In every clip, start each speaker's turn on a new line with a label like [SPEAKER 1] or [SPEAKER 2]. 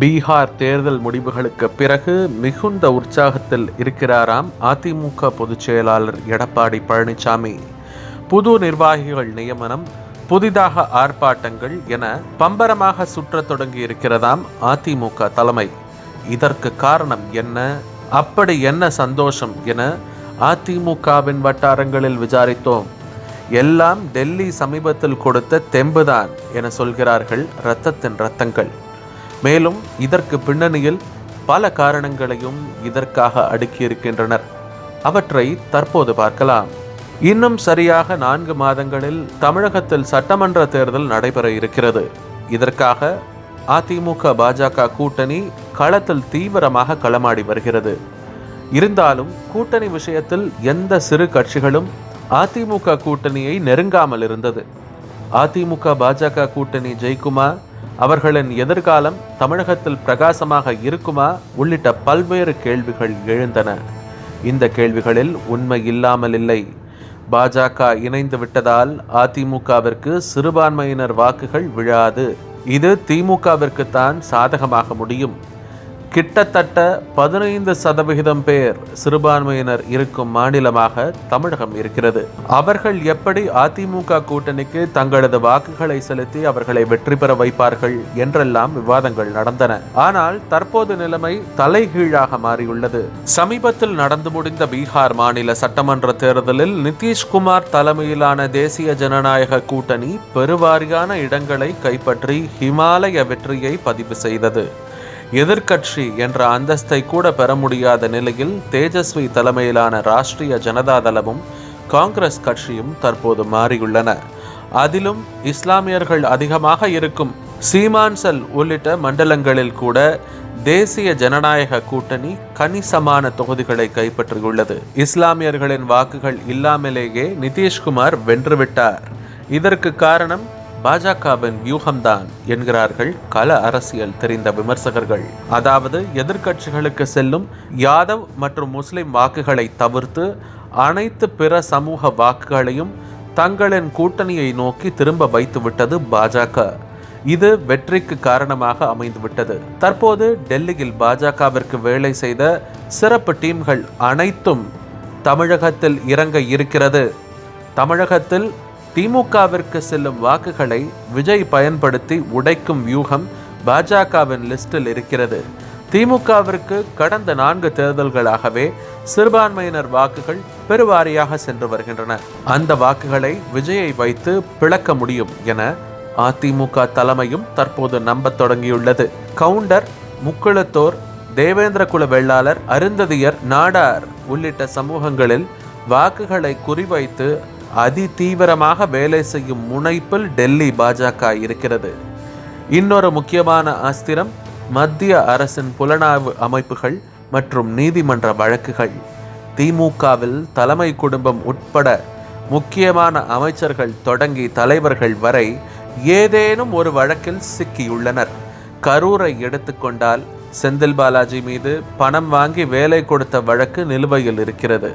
[SPEAKER 1] பீகார் தேர்தல் முடிவுகளுக்கு பிறகு மிகுந்த உற்சாகத்தில் இருக்கிறாராம் அதிமுக பொதுச் செயலாளர் எடப்பாடி பழனிசாமி. புது நிர்வாகிகள் நியமனம் புதிதாக ஆர்ப்பாட்டங்கள் என பம்பரமாக சுற்றத் தொடங்கி இருக்கிறதாம் அதிமுக தலைமை. இதற்கு காரணம் என்ன? அப்படி என்ன சந்தோஷம் என அதிமுகவின் வட்டாரங்களில் விசாரித்தோம். எல்லாம் டெல்லி சமீபத்தில் கொடுத்த தெம்புதான் என சொல்கிறார்கள் இரத்தத்தின் ரத்தங்கள். மேலும் இதற்கு பின்னணியில் பல காரணங்களையும் இதற்காக அடுக்கியிருக்கின்றனர். அவற்றை தற்போது பார்க்கலாம். இன்னும் சரியாக நான்கு மாதங்களில் தமிழகத்தில் சட்டமன்ற தேர்தல் நடைபெற இருக்கிறது. இதற்காக அதிமுக பாஜக கூட்டணி களத்தில் தீவிரமாக களமாடி வருகிறது. இருந்தாலும் கூட்டணி விஷயத்தில் எந்த சிறு கட்சிகளும் அதிமுக கூட்டணியை நெருங்காமல் இருந்தது. அதிமுக பாஜக கூட்டணி ஜெயக்குமார் அவர்களின் எதிர்காலம் தமிழகத்தில் பிரகாசமாக இருக்குமா உள்ளிட்ட பல்வேறு கேள்விகள் எழுந்தன. இந்த கேள்விகளில் உண்மை இல்லாமல் இல்லை. பாஜக இணைந்து விட்டதால் அதிமுகவிற்கு சிறுபான்மையினர் வாக்குகள் விழாது. இது திமுகவிற்கு தான் சாதகமாக முடியும். கிட்டத்தட்ட பதினைந்து சதவிகிதம் பேர் சிறுபான்மையினர் இருக்கும் மாநிலமாக தமிழகம் இருக்கிறது. அவர்கள் எப்படி அதிமுக கூட்டணிக்கு தங்களது வாக்குகளை செலுத்தி அவர்களை வெற்றி பெற வைப்பார்கள் என்றெல்லாம் விவாதங்கள் நடந்தன. ஆனால் தற்போது நிலைமை தலைகீழாக மாறியுள்ளது. சமீபத்தில் நடந்து முடிந்த பீகார் மாநில சட்டமன்ற தேர்தலில் நிதிஷ்குமார் தலைமையிலான தேசிய ஜனநாயக கூட்டணி பெருவாரியான இடங்களை கைப்பற்றி ஹிமாலய வெற்றியை பதிவு செய்தது. எதிர்க்கட்சி என்ற அந்தஸ்தை கூட பெற முடியாத நிலையில் தேஜஸ்வி தலைமையிலான ராஷ்டிரிய ஜனதா தளமும் காங்கிரஸ் கட்சியும் தற்போது மாறியுள்ளன. அதிலும் இஸ்லாமியர்கள் அதிகமாக இருக்கும் சீமான்சல் உள்ளிட்ட மண்டலங்களில் கூட தேசிய ஜனநாயக கூட்டணி கணிசமான தொகுதிகளை கைப்பற்றியுள்ளது. இஸ்லாமியர்களின் வாக்குகள் இல்லாமலேயே நிதிஷ்குமார் வென்றுவிட்டார் இதற்கு காரணம் பாஜகவின் வியூகம்தான் என்கிறார்கள் கள அரசியல் தெரிந்த விமர்சகர்கள். அதாவது எதிர்க்கட்சிகளுக்கு செல்லும் யாதவ் மற்றும் முஸ்லிம் வாக்குகளை தவிர்த்து அனைத்து பிற சமூக வாக்குகளையும் தங்களின் கூட்டணியை நோக்கி திரும்ப வைத்துவிட்டது பாஜக. இது வெற்றிக்கு காரணமாக அமைந்துவிட்டது. தற்போது டெல்லியில் பாஜகவிற்கு வேலை செய்த சிறப்பு டீம்கள் அனைத்தும் தமிழகத்தில் இறங்க இருக்கிறது. தமிழகத்தில் திமுகவிற்கு செல்லும் வாக்குகளை விஜய் பயன்படுத்தி உடைக்கும் வியூகம் பாஜகவின் லிஸ்டில் இருக்கிறது. திமுகவிற்கு கடந்த நான்கு தேர்தல்களாகவே சிறுபான்மையினர் வாக்குகள் பெருவாரியாக சென்று வருகின்றன. அந்த வாக்குகளை விஜயை வைத்து பிளக்க முடியும் என அதிமுக தலைமையும் தற்போது நம்பத் தொடங்கியுள்ளது. கவுண்டர் முக்குளத்தோர் தேவேந்திர குல வெள்ளாளர் அருந்ததியர் நாடார் உள்ளிட்ட சமூகங்களில் வாக்குகளை குறிவைத்து அதி தீவிரமாக வேலை செய்யும் முனைப்பில் டெல்லி பாஜக இருக்கிறது. இன்னொரு முக்கியமான அஸ்திரம் மத்திய அரசின் புலனாய்வு அமைப்புகள் மற்றும் நீதிமன்ற வழக்குகள். திமுகவில் தலைமை குடும்பம் உட்பட முக்கியமான அமைச்சர்கள் தொடங்கி தலைவர்கள் வரை ஏதேனும் ஒரு வழக்கில் சிக்கியுள்ளனர். கரூரை எடுத்துக்கொண்டால் செந்தில் பாலாஜி மீது பணம் வாங்கி வேலை கொடுத்த வழக்கு நிலுவையில் இருக்கிறது.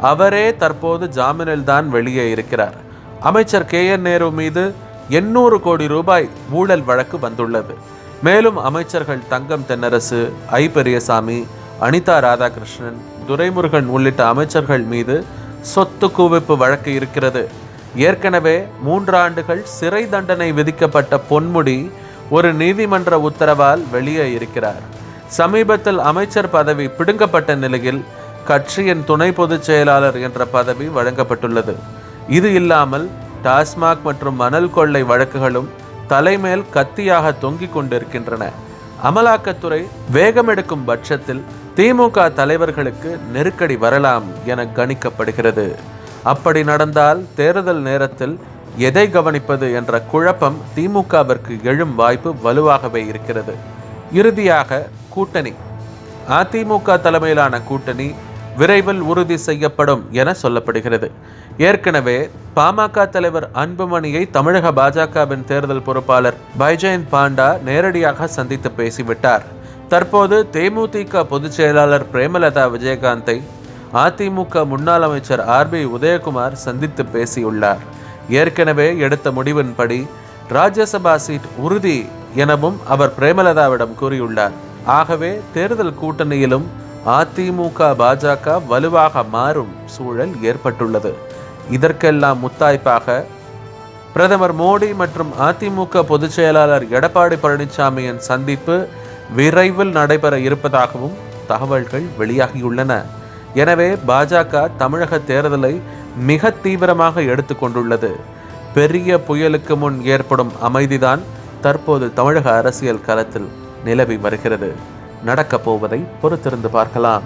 [SPEAKER 1] அவரே தற்போது ஜாமீனில்தான் வெளியே இருக்கிறார். அமைச்சர் கே. என். நேரு மீது எண்ணூறு கோடி ரூபாய் ஊழல் வழக்கு வந்துள்ளது. மேலும் அமைச்சர்கள் தங்கம் தென்னரசு ஐ. பெரியசாமி அனிதா ராதாகிருஷ்ணன் துரைமுருகன் உள்ளிட்ட அமைச்சர்கள் மீது சொத்து குவிப்பு வழக்கு இருக்கிறது. ஏற்கனவே மூன்று ஆண்டுகள் சிறை தண்டனை விதிக்கப்பட்ட பொன்முடி ஒரு நீதிமன்ற உத்தரவால் வெளியே இருக்கிறார். சமீபத்தில் அமைச்சர் பதவி பிடுங்கப்பட்ட நிலையில் கட்சியின் துணை பொதுச் செயலாளர் என்ற பதவி வழங்கப்பட்டுள்ளது. இது இல்லாமல் டாஸ்மாக் மற்றும் மணல் கொள்ளை வழக்குகளும் தலைமேல் கத்தியாக தொங்கிக் கொண்டிருக்கின்றன. அமலாக்கத்துறை வேகமெடுக்கும் பட்சத்தில் திமுக தலைவர்களுக்கு நெருக்கடி வரலாம் என கணிக்கப்படுகிறது. அப்படி நடந்தால் தேர்தல் நேரத்தில் எதை கவனிப்பது என்ற குழப்பம் திமுகவிற்கு எழும் வாய்ப்பு வலுவாகவே இருக்கிறது. இறுதியாக கூட்டணி. அதிமுக தலைமையிலான கூட்டணி விரைவில் உறுதி செய்யப்படும் என சொல்லப்படுகிறது. ஏற்கனவே பாமக தலைவர் அன்புமணியை தமிழக பாஜகவின் தேர்தல் பொறுப்பாளர் பைஜெயந்த் பாண்டா நேரடியாக சந்தித்து பேசிவிட்டார். தற்போது தேமுதிக பொதுச் செயலாளர் பிரேமலதா விஜயகாந்தை அதிமுக முன்னாள் அமைச்சர் ஆர் பி உதயகுமார் சந்தித்து பேசியுள்ளார். ஏற்கனவே எடுத்த முடிவின்படி ராஜ்யசபா சீட் உறுதி எனவும் அவர் பிரேமலதாவிடம் கூறியுள்ளார். ஆகவே தேர்தல் கூட்டணியிலும் அதிமுக பாஜக வலுவாக மாறும் சூழல் ஏற்பட்டுள்ளது. இதற்கெல்லாம் முத்தாய்ப்பாக பிரதமர் மோடி மற்றும் அதிமுக பொதுச் செயலாளர் எடப்பாடி பழனிசாமியின் சந்திப்பு விரைவில் நடைபெற இருப்பதாகவும் தகவல்கள் வெளியாகியுள்ளன. எனவே பாஜக தமிழக தேர்தலை மிக தீவிரமாக எடுத்துக்கொண்டுள்ளது பெரிய புயலுக்கு முன் ஏற்படும் அமைதிதான் தற்போது தமிழக அரசியல் களத்தில் நிலவி வருகிறது. நடக்கப் போவதை பொறுத்திருந்து பார்க்கலாம்.